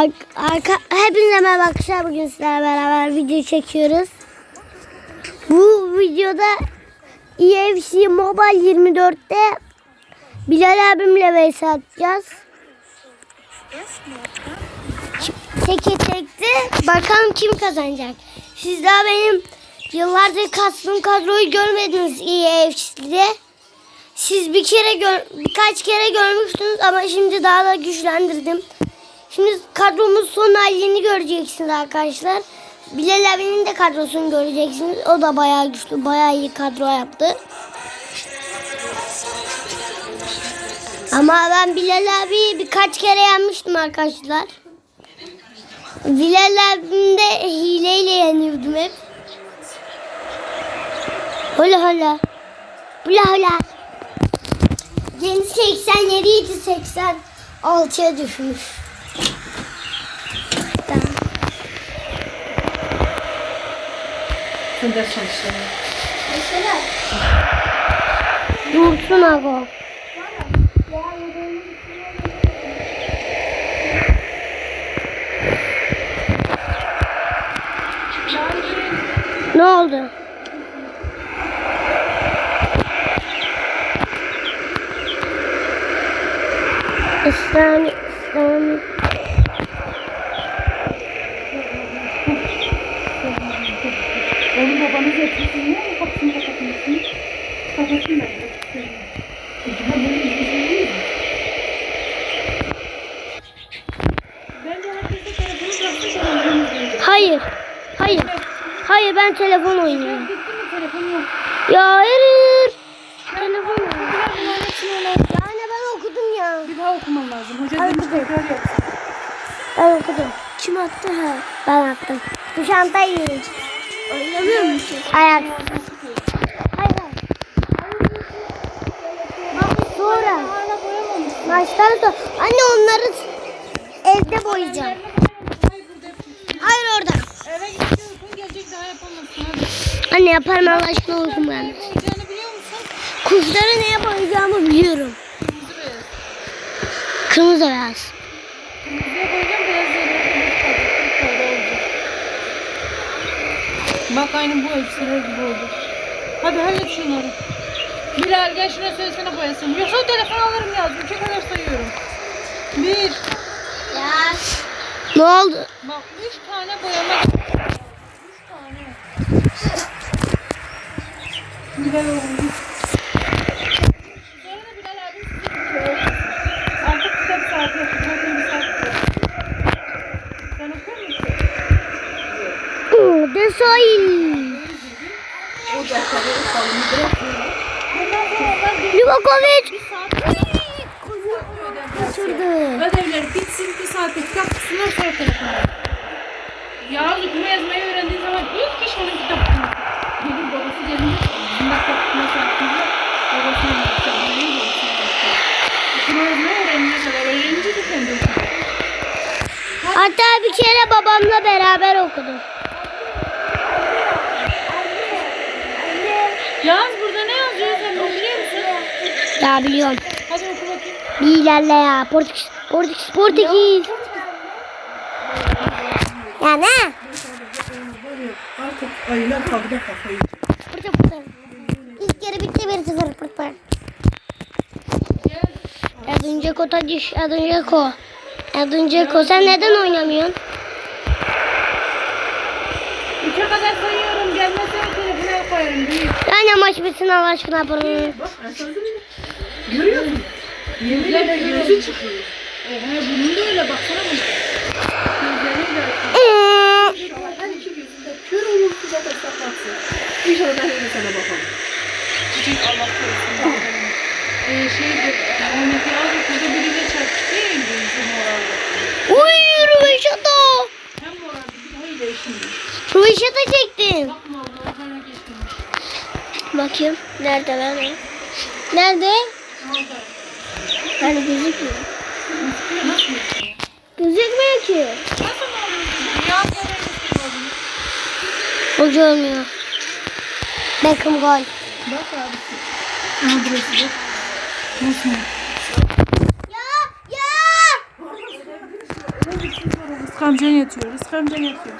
Ar- arka, hepinize merhaba arkadaşlar. Bugün sizlerle beraber video çekiyoruz. Bu videoda EFC Mobile 24'te Bilal abimle vs atacağız. Teke tekte bakalım kim kazanacak. Siz daha benim yıllardır kastım kadroyu görmediniz EFC'de. Siz bir kere gör, birkaç kere görmüştünüz ama şimdi daha da güçlendirdim. Şimdi kadromuz son halini göreceksiniz arkadaşlar. Bilal abinin de kadrosunu göreceksiniz. O da bayağı güçlü, bayağı iyi kadro yaptı. Ama ben Bilal abiyi birkaç kere yenmiştim arkadaşlar. Bilal abim de hileyle yeniyordum hep. Hola hola. Hola hola. Yeni 87 idi 86'ya düşmüş. Sen ders çalıştın. Dursun aga. Ne oldu? İslami, İslami. Oğlum babanız yapıyor. Siz niye mi kapısını kapatıyorsunuz? Kapatın ben. Bence herkese telefonu bıraksın sonra Hayır. Hayır. Hayır ben telefon oynuyorum. Gitti mi telefon yok. Ya hayır. Telefon öyle. Yani ben okudum ya. Bir daha okuman lazım. Hoca demiş tekrar yapsın. Ben okudum. Kim attı ha? Ben attım. Bu şantayı yiyeceğim. Oynamıyor musun? Ayak. Hayır hayır. Sonra. Maçtan sonra. Anne onları evde boyayacağım. Hayır orada. Eve gidiyorsun gelecek daha yapamazsın. Hadi. Anne yaparım Allah aşkına olsun ben. Olacağını biliyor musun? Kuşları neye boyayacağımı biliyorum. Kırmızı beyaz. Kırmızı beyaz. Bak aynı bu elbiseler gibi oldu. Hadi hallet şunları. Bilal gel şuna söylesene boyasın. Yoksa o telefon alırım yazdım. Üçe kadar sayıyorum. Bir. Ne oldu? Bak üç tane boyama. Üç tane. Bilal oğlum. Sonra da Bilal abi size bitiyor. Artık kitap saati yapacak. Zaten bir saat var. Sen okur musun? Bir Livakovic. Kaçırdı. Ödevler bitsin bir saatte kitap kısmına sonra telefonu. Yağız okuma yazmayı öğrendiği zaman ilk iş onun kitap okuması. Gelir babası gelince bizim bak okuma saatinde babasına anlatacak. Okuma yazmayı öğrenene kadar öğrenince de kendi okuyor. Hatta bir kere babamla beraber okudum. Yağız burada ne yazıyor sen bunu biliyor musun? Ya biliyorum. Hadi oku bakayım. Bir ilerle ya. Portekiz, Portekiz, Portekiz. Ya ne? Artık ayılar kavga kafayı. Burada burada. İlk yarı bitti bir sıfır pırpır. Edin Dzeko Tadiş, Edin Dzeko. Edin Dzeko sen neden oynamıyorsun? Üçe kadar sayıyorum. Telefona koyarım. Büyük. Yani maç bitsin Allah aşkına pırpır. Görüyor musun? Yeminle gözü çıkıyor. Oha bunun da öyle baksana bunu. Gözlerini de Bakayım. Nerede lan o? Nerede? Hani gözükmüyor. Gözükmüyor ki. Hoca olmuyor. Beckham gol. Bak abisi. Aha burası bak. Nasıl? Ya ya. Rızkı amcan yatıyor. Rızkı amcan yatıyor.